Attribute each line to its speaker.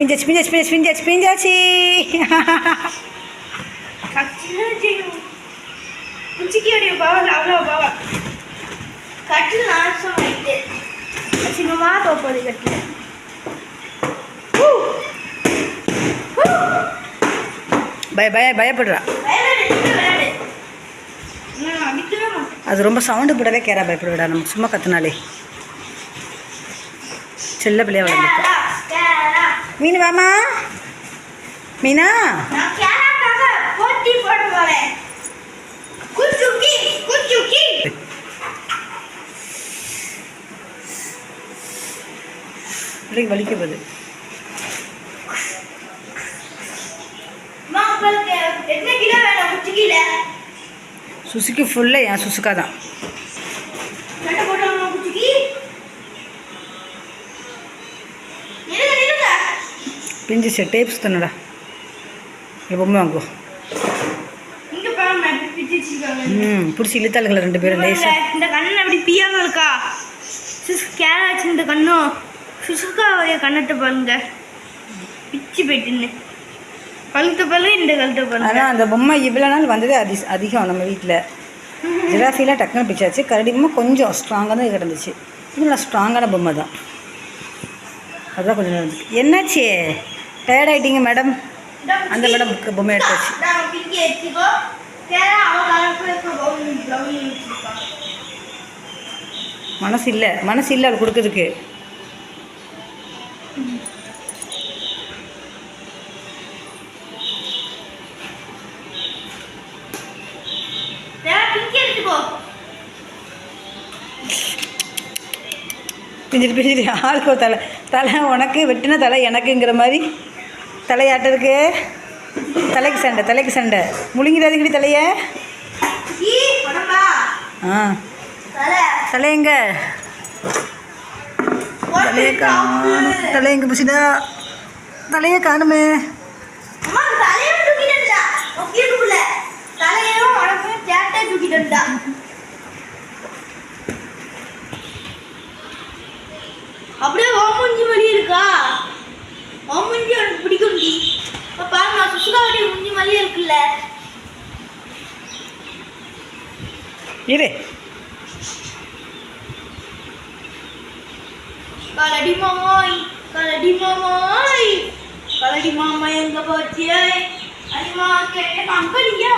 Speaker 1: பிஞ்சாச்சு பிஞ்சாச்சு பிஞ்சாச்சு பிஞ்சாச்சு பிஞ்சாச்சு. பய பய பயப்படுறா. அது ரொம்ப சவுண்டு போடவே கேரா பயப்படுவிடா நம்ம சும்மா கத்துனாலே. செல்ல பிள்ளையா வளர்ந்துருக்கா மீன் வாமா மீனா? வலிக்க போகுது.
Speaker 2: குச்சிக்கில
Speaker 1: சுசுக்கி ஃபுல்லாக என் சுசுக்கா தான் பிஞ்சிச்சு டேப்ஸ் தானடா என் பொம்மை வாங்குவோம் ம் பிடிச்சி இழுத்தாளுங்கள ரெண்டு பேரும் லேசா.
Speaker 2: இந்த கண்ணு அப்படி பியாம இருக்கா? சிஸ் கேராச்சு இந்த கண்ணும் சுசுக்காவுடைய கண்ணத்தை பாருங்க. பிச்சு போயிட்டுன்னு. கழுத்த பல்லு இந்த கழுத்த பாருங்க.
Speaker 1: ஆனால் அந்த பொம்மை இவ்வளோ நாள் வந்ததே அதி அதிகம் நம்ம வீட்டில் ஜிராஃபிலாம் டக்குன்னு பிச்சாச்சு. கரடி பொம்மை கொஞ்சம் ஸ்ட்ராங்காக தான் கிடந்துச்சு. நல்லா ஸ்ட்ராங்கான பொம்மை தான் அதுதான் கொஞ்சம் இருந்துச்சு. என்னாச்சு? டயர்ட் ஆகிட்டீங்க மேடம் அந்த மேடம் பொம்மை எடுத்தாச்சு மனசு இல்லை மனசு இல்லை அது கொடுக்குறதுக்கு. பிஞ்சிட்டு பிஞ்சிட்டு ஆளுக்கு தலை தலை உனக்கு வெட்டின தலை எனக்குங்கிற மாதிரி. தலையாட்டருக்கு தலைக்கு சண்டை தலைக்கு சண்டை. முழுங்கிடாதீங்கடி தலையை.
Speaker 2: ஈ
Speaker 1: ஆ.
Speaker 2: தலையங்க
Speaker 1: தலை தலையை காணும். தலையங்க புசிதா? தலையை காணுமே.
Speaker 2: அப்படியே ஓமஞ்சி வலி இருக்கா? ஓமஞ்சி மாதிரியே இருக்குல்ல
Speaker 1: இரு
Speaker 2: கலடி மாமாய் கலடி மாமாய் கலடி மாமா எங்க போச்சு அடிமா கேட்ட கம்பெனியா